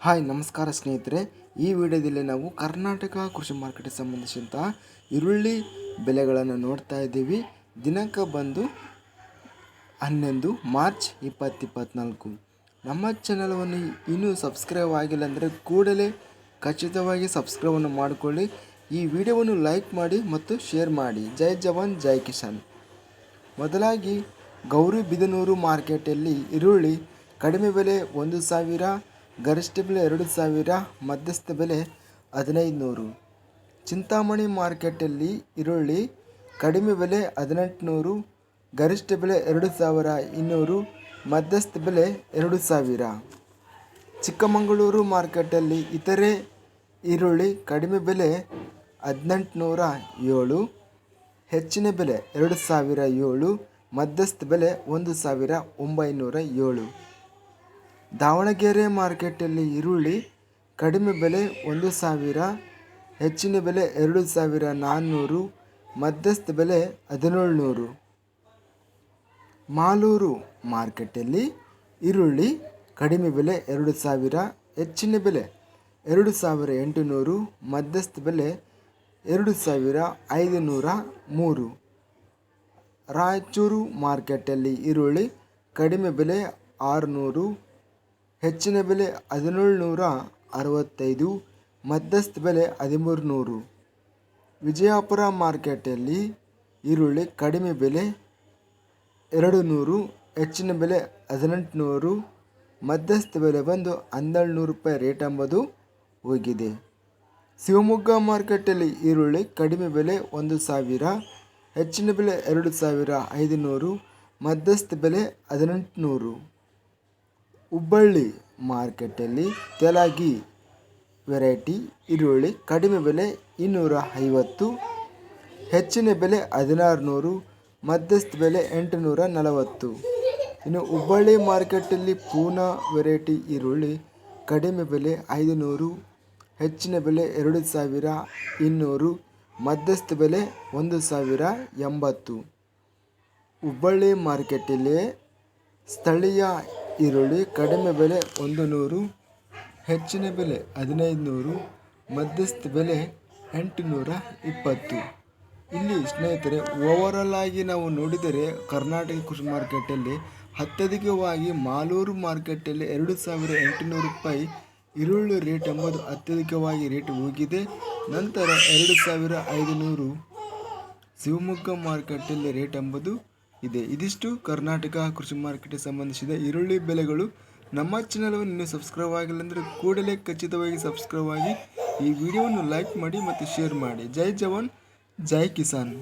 Hi, ನಮಸ್ಕಾರ ಸ್ನೇಹಿತರೆ. ಈ ವಿಡಿಯೋದಲ್ಲಿ ನಾವು ಕರ್ನಾಟಕ ಕೃಷಿ ಮಾರ್ಕೆಟ್ಗೆ ಸಂಬಂಧಿಸಿದಂಥ ಈರುಳ್ಳಿ ಬೆಲೆಗಳನ್ನು ನೋಡ್ತಾ ಇದ್ದೀವಿ. ದಿನಾಂಕ ಬಂದು ಹನ್ನೊಂದು ಮಾರ್ಚ್ ಇಪ್ಪತ್ತಿಪ್ಪತ್ನಾಲ್ಕು ನಮ್ಮ ಚಾನಲನ್ನು ಇನ್ನೂ ಸಬ್ಸ್ಕ್ರೈಬ್ ಆಗಿಲ್ಲ ಅಂದರೆ ಕೂಡಲೇ ಖಚಿತವಾಗಿ ಸಬ್ಸ್ಕ್ರೈಬನ್ನು ಮಾಡಿಕೊಳ್ಳಿ. ಈ ವಿಡಿಯೋವನ್ನು ಲೈಕ್ ಮಾಡಿ ಮತ್ತು ಶೇರ್ ಮಾಡಿ. ಜೈ ಜವಾನ್, ಜೈ ಕಿಸಾನ್. ಮೊದಲಾಗಿ ಗೌರಿಬಿದನೂರು ಮಾರ್ಕೆಟಲ್ಲಿ ಈರುಳ್ಳಿ ಕಡಿಮೆ ಬೆಲೆ ಒಂದು ಸಾವಿರ ಗರಿಷ್ಠ ಬೆಲೆ ಎರಡು ಸಾವಿರ, ಮಧ್ಯಸ್ಥ ಬೆಲೆ ಹದಿನೈದು ನೂರು ಚಿಂತಾಮಣಿ ಮಾರ್ಕೆಟಲ್ಲಿ ಈರುಳ್ಳಿ ಕಡಿಮೆ ಬೆಲೆ ಹದಿನೆಂಟುನೂರು, ಗರಿಷ್ಠ ಬೆಲೆ ಎರಡು ಸಾವಿರ ಇನ್ನೂರು, ಮಧ್ಯಸ್ಥ ಬೆಲೆ ಎರಡು ಸಾವಿರ. ಚಿಕ್ಕಮಗಳೂರು ಮಾರ್ಕೆಟಲ್ಲಿ ಇತರೆ ಈರುಳ್ಳಿ ಕಡಿಮೆ ಬೆಲೆ ಹದಿನೆಂಟುನೂರ ಏಳು, ಹೆಚ್ಚಿನ ಬೆಲೆ ಎರಡು ಸಾವಿರ ಏಳು, ಮಧ್ಯಸ್ಥ ಬೆಲೆ ಒಂದು ಸಾವಿರ ಒಂಬೈನೂರ ಏಳು. ದಾವಣಗೆರೆ ಮಾರ್ಕೆಟಲ್ಲಿ ಈರುಳ್ಳಿ ಕಡಿಮೆ ಬೆಲೆ ಒಂದು ಸಾವಿರ, ಹೆಚ್ಚಿನ ಬೆಲೆ ಎರಡು ಸಾವಿರ ನಾನ್ನೂರು, ಮಧ್ಯಸ್ಥ ಬೆಲೆ ಹದಿನೇಳ್ನೂರು. ಮಾಲೂರು ಮಾರ್ಕೆಟಲ್ಲಿ ಈರುಳ್ಳಿ ಕಡಿಮೆ ಬೆಲೆ ಎರಡು ಸಾವಿರ, ಹೆಚ್ಚಿನ ಬೆಲೆ ಎರಡು ಸಾವಿರ ಎಂಟುನೂರು, ಮಧ್ಯಸ್ಥ ಬೆಲೆ ಎರಡು ಸಾವಿರ ಐದು ನೂರ ಮೂರು. ರಾಯಚೂರು ಮಾರ್ಕೆಟಲ್ಲಿ ಈರುಳ್ಳಿ ಕಡಿಮೆ ಬೆಲೆ ಆರುನೂರು ಹೆಚ್ಚಿನ ಬೆಲೆ ಹದಿನೇಳು ನೂರ ಅರವತ್ತೈದು ಮಧ್ಯಸ್ಥ ಬೆಲೆ ಹದಿಮೂರು ನೂರು ವಿಜಯಪುರ ಮಾರ್ಕೆಟಲ್ಲಿ ಈರುಳ್ಳಿ ಕಡಿಮೆ ಬೆಲೆ ಎರಡು ನೂರು ಹೆಚ್ಚಿನ ಬೆಲೆ ಹದಿನೆಂಟುನೂರು, ಮಧ್ಯಸ್ಥ ಬೆಲೆ ಬಂದು ಹನ್ನೆರಡು ನೂರು ರೂಪಾಯಿ ರೇಟ್ ಎಂಬುದು ಹೋಗಿದೆ. ಶಿವಮೊಗ್ಗ ಮಾರ್ಕೆಟಲ್ಲಿ ಈರುಳ್ಳಿ ಕಡಿಮೆ ಬೆಲೆ ಒಂದು ಸಾವಿರ, ಹೆಚ್ಚಿನ ಬೆಲೆ ಎರಡು ಸಾವಿರ ಐದುನೂರು, ಮಧ್ಯಸ್ಥ ಬೆಲೆ ಹದಿನೆಂಟು ನೂರು ಹುಬ್ಬಳ್ಳಿ ಮಾರ್ಕೆಟಲ್ಲಿ ತೆಲಗಿ ವೆರೈಟಿ ಈರುಳ್ಳಿ ಕಡಿಮೆ ಬೆಲೆ ಇನ್ನೂರ ಐವತ್ತು, ಹೆಚ್ಚಿನ ಬೆಲೆ ಹದಿನಾರು ನೂರು ಮಧ್ಯಸ್ಥ ಬೆಲೆ ಎಂಟುನೂರ ನಲವತ್ತು. ಇನ್ನು ಹುಬ್ಬಳ್ಳಿ ಮಾರ್ಕೆಟಲ್ಲಿ ಪೂನಾ ವೆರೈಟಿ ಈರುಳ್ಳಿ ಕಡಿಮೆ ಬೆಲೆ ಐದು ನೂರು ಹೆಚ್ಚಿನ ಬೆಲೆ ಎರಡು ಸಾವಿರ ಇನ್ನೂರು, ಮಧ್ಯಸ್ಥ ಬೆಲೆ ಒಂದು ಸಾವಿರ ಎಂಬತ್ತು. ಹುಬ್ಬಳ್ಳಿ ಮಾರ್ಕೆಟಲ್ಲಿ ಸ್ಥಳೀಯ ಈರುಳ್ಳಿ, ಕಡಿಮೆ ಬೆಲೆ ಒಂದು ನೂರು, ಹೆಚ್ಚಿನ ಬೆಲೆ ಹದಿನೈದು ನೂರು, ಮಧ್ಯಸ್ಥ ಬೆಲೆ ಎಂಟು ನೂರ ಇಪ್ಪತ್ತು. ಇಲ್ಲಿ ಸ್ನೇಹಿತರೆ ಓವರಾಲ್ ಆಗಿ ನಾವು ನೋಡಿದರೆ ಕರ್ನಾಟಕ ಕೃಷಿ ಮಾರ್ಕೆಟಲ್ಲಿ ಅತ್ಯಧಿಕವಾಗಿ ಮಾಲೂರು ಮಾರ್ಕೆಟಲ್ಲಿ ಎರಡು ಸಾವಿರ ಎಂಟುನೂರು ರೂಪಾಯಿ ಈರುಳ್ಳಿ ರೇಟ್ ಎಂಬುದು ಅತ್ಯಧಿಕವಾಗಿ ರೇಟ್ ಹೋಗಿದೆ. ನಂತರ ಎರಡು ಸಾವಿರ ಐದುನೂರು ಶಿವಮೊಗ್ಗ ಮಾರ್ಕೆಟಲ್ಲಿ ರೇಟ್ ಎಂಬುದು ಇದೆ. ಇದಿಷ್ಟು ಕರ್ನಾಟಕ ಕೃಷಿ ಮಾರ್ಕೆಟ್ಗೆ ಸಂಬಂಧಿಸಿದ ಈರುಳ್ಳಿ ಬೆಲೆಗಳು. ನಮ್ಮ ಚಾನಲನ್ನು ಇನ್ನೂ ಸಬ್ಸ್ಕ್ರೈಬ್ ಆಗಿಲ್ಲ ಅಂದರೆ ಕೂಡಲೇ ಖಚಿತವಾಗಿ ಸಬ್ಸ್ಕ್ರೈಬ್ ಆಗಿ ಈ ವಿಡಿಯೋವನ್ನು ಲೈಕ್ ಮಾಡಿ ಮತ್ತು ಶೇರ್ ಮಾಡಿ. ಜೈ ಜವಾನ್, ಜೈ ಕಿಸಾನ್.